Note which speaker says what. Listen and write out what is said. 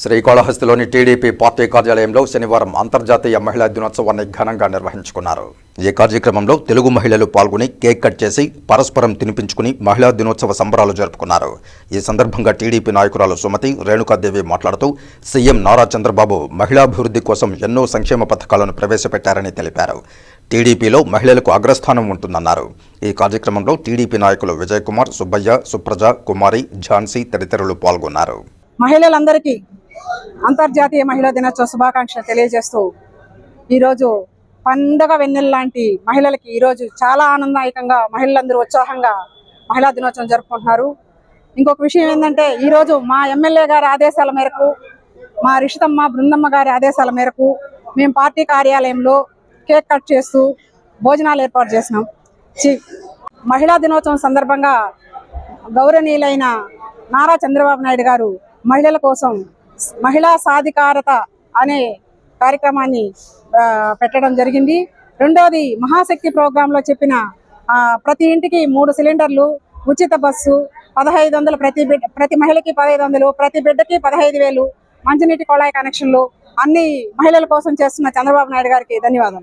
Speaker 1: శ్రీకాళహస్తిలోని TDP party కార్యాలయంలో శనివారం అంతర్జాతీయ మహిళా దినోత్సవాన్ని ఘనంగా నిర్వహించుకున్నారు. ఈ కార్యక్రమంలో తెలుగు మహిళలు పాల్గొని కేక్ కట్ చేసి పరస్పరం తినిపించుకుని మహిళా దినోత్సవ సంబరాలు జరుపుకున్నారు. ఈ సందర్భంగా టీడీపీ నాయకురాలు సుమతి రేణుకాదేవి మాట్లాడుతూ సీఎం నారా చంద్రబాబు మహిళాభివృద్ధి కోసం ఎన్నో సంక్షేమ పథకాలను ప్రవేశపెట్టారని తెలిపారు. టీడీపీలో మహిళలకు అగ్రస్థానం ఉంటుందన్నారు. ఈ కార్యక్రమంలో టీడీపీ నాయకులు విజయ్ కుమార్ సుబ్బయ్య సుప్రజ కుమారి ఝాన్సీ తదితరులు పాల్గొన్నారు.
Speaker 2: మహిళలందరికీ అంతర్జాతీయ మహిళా దినోత్సవ శుభాకాంక్షలు తెలియజేస్తూ ఈరోజు పండగ వెన్నెల లాంటి మహిళలకి ఈరోజు చాలా ఆనందదాయకంగా మహిళలందరూ ఉత్సాహంగా మహిళా దినోత్సవం జరుపుకుంటున్నారు. ఇంకొక విషయం ఏంటంటే ఈరోజు మా ఎమ్మెల్యే గారి ఆదేశాల మేరకు మా రిషితమ్మ బృందమ్మ గారి ఆదేశాల మేరకు మేము పార్టీ కార్యాలయంలో కేక్ కట్ చేస్తూ భోజనాలు ఏర్పాటు చేసినాం. చి- మహిళా దినోత్సవం సందర్భంగా గౌరవనీయులైన నారా చంద్రబాబు నాయుడు గారు మహిళల కోసం మహిళా సాధికారత అనే కార్యక్రమాన్ని పెట్టడం జరిగింది. రెండోది మహాశక్తి ప్రోగ్రాంలో చెప్పిన ప్రతి ఇంటికి మూడు సిలిండర్లు ఉచిత బస్సు పదహైదు వందలు ప్రతి బిడ్డ ప్రతి మహిళకి పదహైదు వందలు ప్రతి బిడ్డకి పదహైదు వేలు మంచినీటి కొళాయి కనెక్షన్లు అన్ని మహిళల కోసం చేస్తున్న చంద్రబాబు నాయుడు గారికి ధన్యవాదాలు.